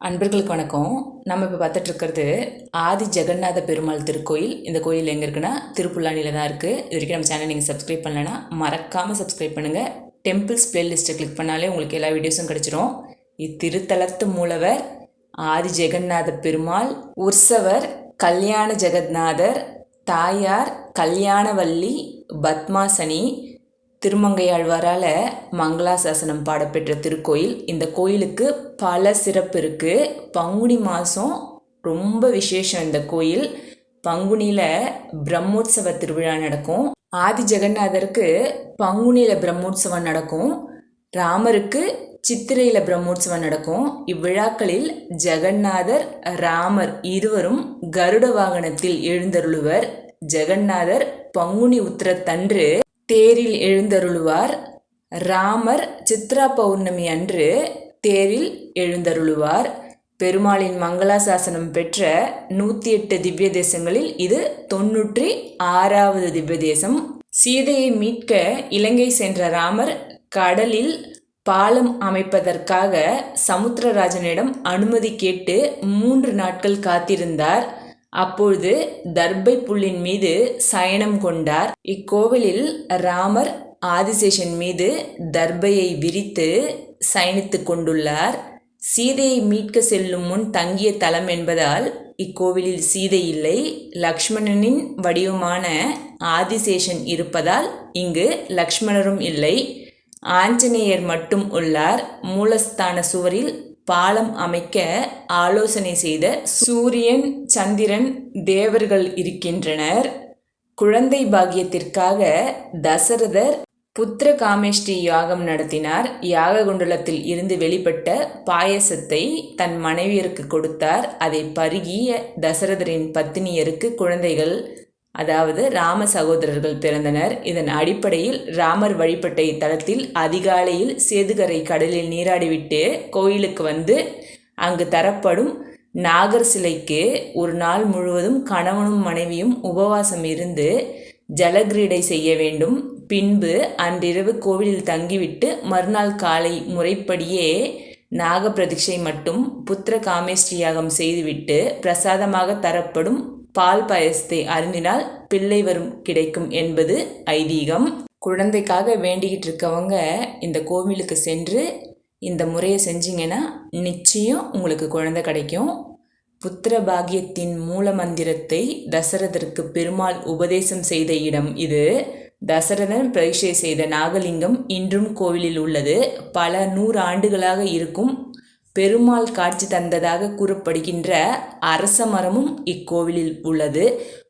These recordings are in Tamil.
அன்பர்களுக்கு வணக்கம். நம்ம இப்போ பார்த்துட்டு இருக்கிறது ஆதி ஜெகநாத பெருமாள் திருக்கோயில். இந்த கோயில் எங்கே இருக்குன்னா திருப்புல்லானியில் தான் இருக்குது இது வரைக்கும் நம்ம சேனல் நீங்கள் சப்ஸ்கிரைப் பண்ணலைன்னா மறக்காமல் சப்ஸ்கிரைப் பண்ணுங்கள் டெம்பிள்ஸ் பிளேலிஸ்ட்டை கிளிக் பண்ணாலே உங்களுக்கு எல்லா வீடியோஸும் கிடச்சிரும். இத்திருத்தலத்து மூலவர் ஆதி ஜெகநாத பெருமாள் உற்சவர் கல்யாண ஜெகநாதர் தாயார் கல்யாணவல்லி பத்மாசனி திருமங்கையாழ்வாரால் மங்களாசாசனம் பாடப்பெற்ற திருக்கோயில். இந்த கோயிலுக்கு பல சிறப்பு இருக்குது பங்குனி மாதம் ரொம்ப விசேஷம் இந்த கோயில். பங்குனியில் பிரம்மோற்சவ திருவிழா நடக்கும். ஆதி ஜெகநாதருக்கு பங்குனியில் பிரம்மோற்சவம் நடக்கும். ராமருக்கு சித்திரையில் பிரம்மோற்சவம் நடக்கும். இவ்விழாக்களில் ஜெகநாதர் ராமர் இருவரும் கருட வாகனத்தில் எழுந்தருளுவர். ஜெகநாதர் பங்குனி உத்திரத்தன்று தேரில் எழுந்தருளுவார். ராமர் சித்ரா பௌர்ணமி அன்று தேரில் எழுந்தருளுவார். பெருமாளின் மங்களாசாசனம் பெற்ற நூற்றி எட்டு திவ்ய தேசங்களில் இது தொன்னூற்றி ஆறாவது திவ்ய தேசம் சீதையை மீட்க இலங்கை சென்ற ராமர் கடலில் பாலம் அமைப்பதற்காக சமுத்திரராஜனிடம் அனுமதி கேட்டு மூன்று நாட்கள் காத்திருந்தார். அப்பொழுது தர்பை புல்லின் மீது சயனம் கொண்டார். இக்கோவிலில் ராமர் ஆதிசேஷன் மீது தர்பையை விரித்து சயனித்து கொண்டுள்ளார். சீதையை மீட்க செல்லும் முன் தங்கிய தலம் என்பதால் இக்கோவிலில் சீதை இல்லை. லக்ஷ்மணனின் வடிவமான ஆதிசேஷன் இருப்பதால் இங்கு லக்ஷ்மணரும் இல்லை. ஆஞ்சநேயர் மட்டும் உள்ளார். மூலஸ்தான சுவரில் பாலம் அமைக்க ஆலோசனை செய்த சூரியன் சந்திரன் தேவர்கள் இருக்கின்றனர். குழந்தை பாக்கியத்திற்காக தசரதர் புத்திர காமேஷ்டி யாகம் நடத்தினார். யாக குண்டலத்தில் இருந்து வெளிப்பட்ட பாயசத்தை தன் மனைவியருக்கு கொடுத்தார். அதை பருகிய தசரதரின் பத்தினியருக்கு குழந்தைகள் அதாவது ராம சகோதரர்கள் பிறந்தனர். இதன் அடிப்படையில் ராமர் வழிபட்ட இத்தலத்தில் அதிகாலையில் சேதுகரை கடலில் நீராடிவிட்டு கோயிலுக்கு வந்து அங்கு தரப்படும் நாகர் சிலைக்கு ஒரு நாள் முழுவதும் கணவனும் மனைவியும் உபவாசம் இருந்து ஜலகிரீடை செய்ய வேண்டும். பின்பு அன்றிரவு கோவிலில் தங்கிவிட்டு மறுநாள் காலை முறைப்படியே நாகப்பிரதிஷ்டை மட்டும் புத்திர காமேஷ்டி யாகம் செய்துவிட்டு பிரசாதமாக தரப்படும் பால் பாயசத்தை அருந்தினால் பிள்ளை வரும் கிடைக்கும் என்பது ஐதீகம். குழந்தைக்காக வேண்டிக்கிட்டு இருக்கவங்க இந்த கோவிலுக்கு சென்று இந்த முறையை செஞ்சீங்கன்னா நிச்சயம் உங்களுக்கு குழந்தை கிடைக்கும். புத்திர பாகியத்தின் மூல மந்திரத்தை தசரதற்கு பெருமாள் உபதேசம் செய்த இடம் இது. தசரதன் பிரதிஷ்டை செய்த நாகலிங்கம் இன்றும் கோவிலில் உள்ளது. பல நூறு ஆண்டுகளாக இருக்கும் பெருமாள் காட்சி தந்ததாக கூறப்படுகின்ற அரச மரமும் இக்கோவிலில் உள்ளது.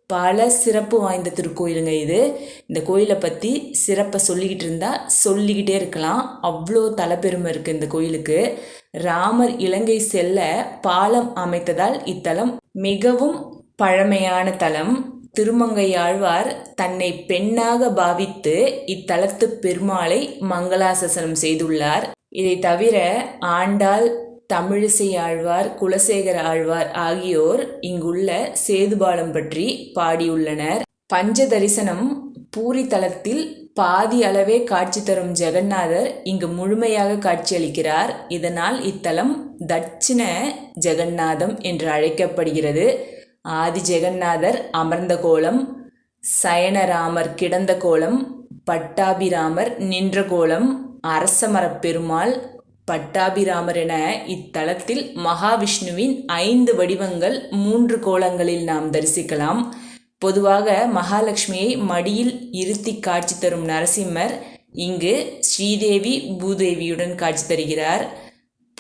பல சிறப்பு வாய்ந்த திருக்கோயிலுங்க இது. இந்த கோயிலை பற்றி சிறப்பை சொல்லிக்கிட்டு இருந்தால் சொல்லிக்கிட்டே இருக்கலாம். அவ்வளோ தலைப்பெருமை இருக்குது இந்த கோயிலுக்கு. ராமர் இலங்கை செல்ல பாலம் அமைத்ததால் இத்தலம் மிகவும் பழமையான தலம். திருமங்கையாழ்வார் தன்னை பெண்ணாக பாவித்து இத்தலத்து பெருமாளை மங்களாசசனம் செய்துள்ளார். இதை தவிர ஆண்டாள் தமிழிசை ஆழ்வார் குலசேகர ஆழ்வார் ஆகியோர் இங்குள்ள சேதுபாலம் பற்றி பாடியுள்ளனர். பஞ்ச தரிசனம் பூரி தலத்தில் பாதி அளவே காட்சி தரும் ஜெகநாதர் இங்கு முழுமையாக காட்சியளிக்கிறார். இதனால் இத்தலம் தட்சிண ஜெகநாதம் என்று அழைக்கப்படுகிறது. ஆதி ஜெகநாதர் அமர்ந்த கோலம் சயனராமர் கிடந்த கோலம் பட்டாபிராமர் நின்ற கோலம் அரசமரப் பெருமாள் பட்டாபிராமர் என இத்தலத்தில் மகாவிஷ்ணுவின் ஐந்து வடிவங்கள் மூன்று கோலங்களில் நாம் தரிசிக்கலாம். பொதுவாக மகாலட்சுமியை மடியில் இருத்தி காட்சி தரும் நரசிம்மர் இங்கு ஸ்ரீதேவி பூதேவியுடன் காட்சி தருகிறார்.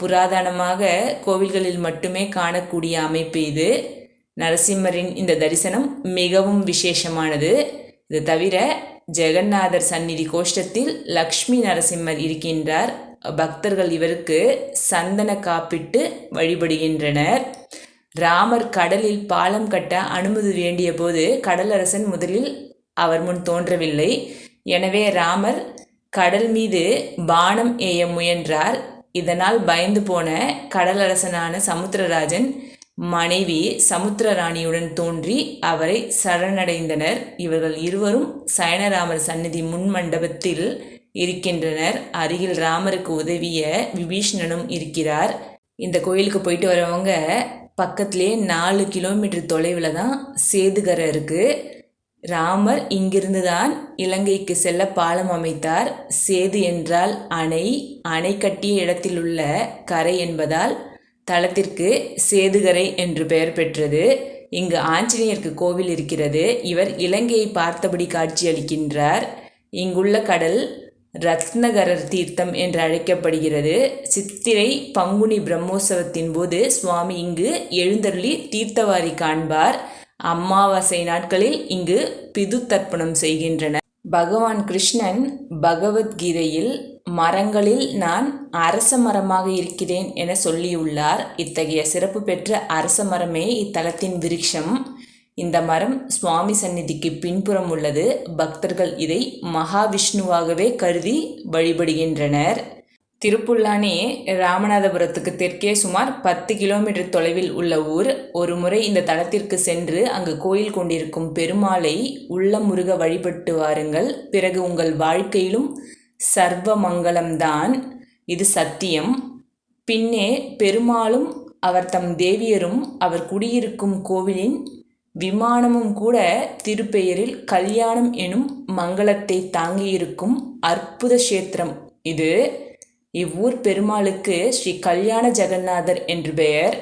புராதனமாக கோவில்களில் மட்டுமே காணக்கூடிய அமைப்பு இது. நரசிம்மரின் இந்த தரிசனம் மிகவும் விசேஷமானது. இது தவிர ஜெகநாதர் சந்நிதி கோஷ்டத்தில் லக்ஷ்மி நரசிம்மர் இருக்கின்றார். பக்தர்கள் இவருக்கு சந்தன காப்பிட்டு வழிபடுகின்றனர். ராமர் கடலில் பாலம் கட்ட அனுமதி வேண்டிய போது கடலரசன் முதலில் அவர் முன் தோன்றவில்லை. எனவே ராமர் கடல் மீது பானம் ஏய முயன்றார். இதனால் பயந்து போன கடலரசனான சமுத்திரராஜன் மனைவி சமுத்திரராணியுடன் தோன்றி அவரை சரணடைந்தனர். இவர்கள் இருவரும் சயனராமர் சந்நிதி முன் மண்டபத்தில் இருக்கின்றனர். அருகில் ராமருக்கு உதவிய விபீஷ்ணனும் இருக்கிறார். இந்த கோயிலுக்கு போயிட்டு வரவங்க பக்கத்துலேயே நாலு கிலோமீட்டர் தொலைவில் தான் சேதுகரை இருக்குது ராமர் இங்கிருந்து தான் இலங்கைக்கு செல்ல பாலம் அமைத்தார். சேது என்றால் அணை. அணை கட்டிய இடத்திலுள்ள கரை என்பதால் தளத்திற்கு சேதுகரை என்று பெயர் பெற்றது. இங்கு ஆஞ்சநேயருக்கு கோவில் இருக்கிறது. இவர் இலங்கையை பார்த்தபடி காட்சியளிக்கின்றார் இங்குள்ள கடல் ரத்னகரர் தீர்த்தம் என்று அழைக்கப்படுகிறது. சித்திரை பங்குனி பிரம்மோற்சவத்தின் போது சுவாமி இங்கு எழுந்தருளி தீர்த்தவாரி காண்பார். அமாவாசை நாட்களில் இங்கு பிது தர்ப்பணம் செய்கின்றனர். பகவான் கிருஷ்ணன் பகவத்கீதையில் மரங்களில் நான் அரச மரமாக இருக்கிறேன் என சொல்லியுள்ளார். இத்தகைய சிறப்பு பெற்ற அரச மரமே இத்தலத்தின் விருட்சம். இந்த மரம் சுவாமி சந்நிதிக்கு பின்புறம் உள்ளது. பக்தர்கள் இதை மகாவிஷ்ணுவாகவே கருதி வழிபடுகின்றனர். திருப்புல்லானே ராமநாதபுரத்துக்கு தெற்கே சுமார் பத்து கிலோமீட்டர் தொலைவில் உள்ள ஊர். ஒரு முறை இந்த தலத்திற்கு சென்று அங்கு கோயில் கொண்டிருக்கும் பெருமாளை உள்ள முருக வழிபட்டு வாருங்கள். பிறகு உங்கள் வாழ்க்கையிலும் சர்வ மங்களம்தான் இது சத்தியம். பின்னே பெருமாளும் அவர் தம் தேவியரும் அவர் குடியிருக்கும் கோவிலின் விமானமும் கூட திருப்பெயரில் கல்யாணம் எனும் மங்களத்தை தாங்கியிருக்கும் அற்புத கஷேத்திரம். இது இவ்வூர் பெருமாளுக்கு ஸ்ரீ கல்யாண ஜெகநாதர் என்று பெயர்.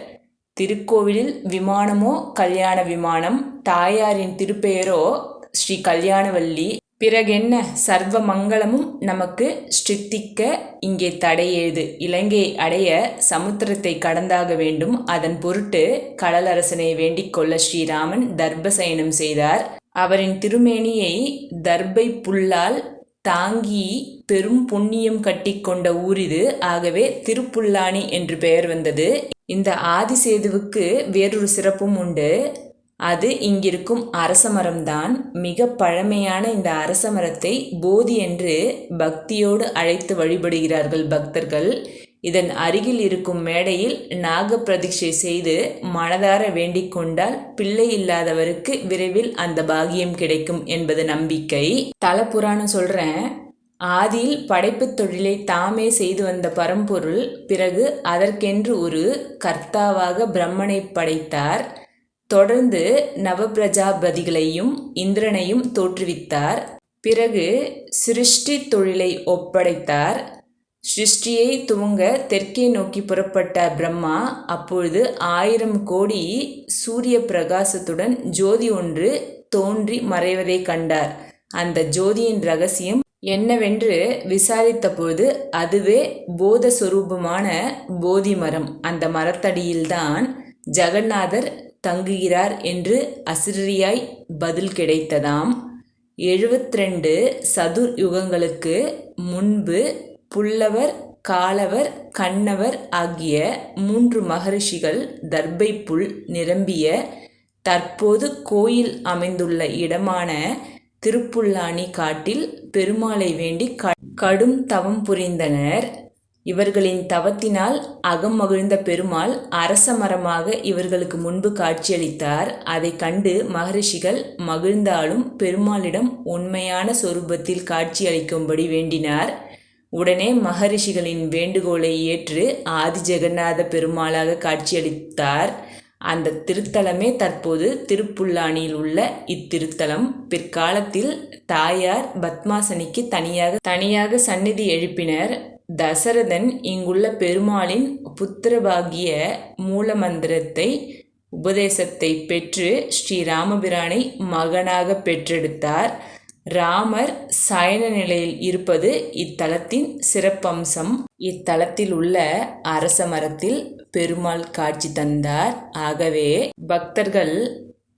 திருக்கோவிலில் விமானமோ கல்யாண விமானம் தாயாரின் திருப்பெயரோ ஸ்ரீ கல்யாணவல்லி பிறகென்ன சர்வ மங்களமும் நமக்கு ஸ்டித்திக்க இங்கே தடையேது இலங்கையை அடைய சமுத்திரத்தை கடந்தாக வேண்டும். அதன் பொருட்டு கடலரசனை வேண்டிக் கொள்ள ஸ்ரீராமன் தர்பசயனம் செய்தார். அவரின் திருமேனியை தர்பை புல்லால் தாங்கி பெரும் புண்ணியம் கட்டிக்கொண்ட ஊர் இது ஆகவே திருப்புல்லானி என்று பெயர் வந்தது. இந்த ஆதிசேதுவுக்கு வேறொரு சிறப்பும் உண்டு. அது இங்கிருக்கும் அரச மரம்தான். மிக பழமையான இந்த அரச மரத்தை போதி என்று பக்தியோடு அழைத்து வழிபடுகிறார்கள் பக்தர்கள். இதன் அருகில் இருக்கும் மேடையில் நாக பிரதிஷ்டை செய்து மனதார வேண்டிக் கொண்டால் பிள்ளை இல்லாதவருக்கு விரைவில் அந்த பாகியம் கிடைக்கும் என்பது நம்பிக்கை. தல புராணம் சொல்கிறேன் ஆதியில் படைப்புத் தொழிலை தாமே செய்து வந்த பரம்பொருள் பிறகு அதற்கென்று ஒரு கர்த்தாவாக பிரம்மனை படைத்தார். தொடர்ந்து நவபிரஜாபதிகளையும் இந்திரனையும் தோற்றுவித்தார். பிறகு சிருஷ்டி தொழிலை ஒப்படைத்தார். சிருஷ்டியை துவங்க தெற்கே நோக்கி புறப்பட்ட பிரம்மா அப்பொழுது ஆயிரம் கோடி சூரிய பிரகாசத்துடன் ஜோதி ஒன்று தோன்றி மறைவதை கண்டார். அந்த ஜோதியின் ரகசியம் என்னவென்று விசாரித்தபோது அதுவே போதஸ்வரூபமான போதி மரம் அந்த மரத்தடியில்தான் ஜெகநாதர் தங்குகிறார் என்று அசிரியாய் பதில் கிடைத்ததாம். எழுபத்திரெண்டு சதுர் யுகங்களுக்கு முன்பு புல்லவர் காலவர் கண்ணவர் ஆகிய மூன்று மகரிஷிகள் தர்பை புல் நிரம்பிய தற்போது கோயில் அமைந்துள்ள இடமான திருப்புல்லானி காட்டில் பெருமாளை வேண்டி கடும் தவம் புரிந்தனர். இவர்களின் தவத்தினால் அகம் மகிழ்ந்த பெருமாள் அரச மரமாக இவர்களுக்கு முன்பு காட்சியளித்தார். அதை கண்டு மகரிஷிகள் மகிழ்ந்தாலும் பெருமாளிடம் உண்மையான சொரூபத்தில் காட்சியளிக்கும்படி வேண்டினார். உடனே மகரிஷிகளின் வேண்டுகோளை ஏற்று ஆதி ஜெகநாத பெருமாளாக காட்சியளித்தார். அந்த திருத்தலமே தற்போது திருப்புல்லானியில் உள்ள இத்திருத்தலம். பிற்காலத்தில் தாயார் பத்மாசனிக்கு தனியாக தனியாக சந்நிதி எழுப்பினர். தசரதன் இங்குள்ள பெருமாளின் புத்திரபாகிய மூலமந்திரத்தை உபதேசத்தை பெற்று ஸ்ரீராமபிரானை மகனாக பெற்றெடுத்தார். ராமர் சயன நிலையில் இருப்பது இத்தலத்தின் சிறப்பம்சம். இத்தலத்தில் உள்ள அரச மரத்தில் பெருமாள் காட்சி தந்தார். ஆகவே பக்தர்கள்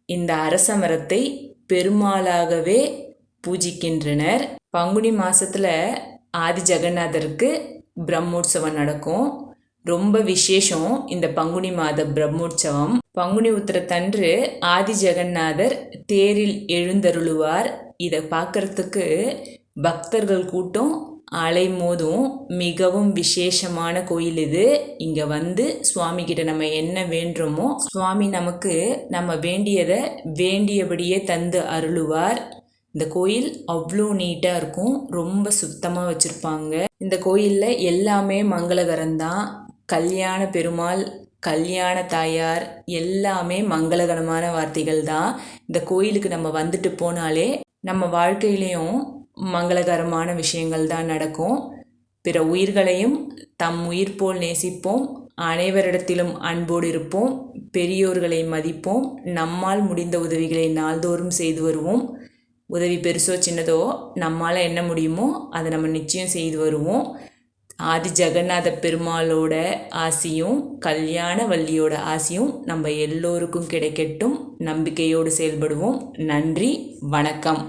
இந்த அரச மரத்தை பெருமாளாகவே பூஜிக்கின்றனர். பங்குனி மாசத்துல ஆதி ஜெகநாதருக்கு பிரம்மோற்சவம் நடக்கும். ரொம்ப விசேஷம் இந்த பங்குனி மாத பிரம்மோற்சவம். பங்குனி உத்திரத்தன்று ஆதி ஜெகநாதர் தேரில் எழுந்தருளுவார். இதை பார்க்கறதுக்கு பக்தர்கள் கூட்டம் அலைமோதும் மிகவும் விசேஷமான கோயில் இது. இங்கே வந்து சுவாமி கிட்ட நம்ம என்ன வேண்டுமோ சுவாமி நமக்கு நம்ம வேண்டியதை வேண்டியபடியே தந்து அருளுவார். இந்த கோயில் அவ்வளோ நீட்டாக இருக்கும். ரொம்ப சுத்தமாக வச்சுருப்பாங்க. இந்த கோயிலில் எல்லாமே மங்களகரம்தான் கல்யாண பெருமாள் கல்யாண தாயார் எல்லாமே மங்களகரமான வார்த்தைகள் தான். இந்த கோயிலுக்கு நம்ம வந்துட்டு போனாலே நம்ம வாழ்க்கையிலையும் மங்களகரமான விஷயங்கள் தான் நடக்கும். பிற உயிர்களையும் தம் உயிர் போல் நேசிப்போம். அனைவரிடத்திலும் அன்போடு இருப்போம். பெரியோர்களை மதிப்போம். நம்மால் முடிந்த உதவிகளை நாள்தோறும் செய்து வருவோம். உதவி பெருசோ சின்னதோ நம்மால் என்ன முடியுமோ அதை நம்ம நிச்சயம் செய்து வருவோம். ஆதி ஜெகநாத பெருமாளோட ஆசியும் கல்யாண வள்ளியோட ஆசியும் நம்ம எல்லோருக்கும் கிடைக்கட்டும். நம்பிக்கையோடு செயல்படுவோம். நன்றி வணக்கம்.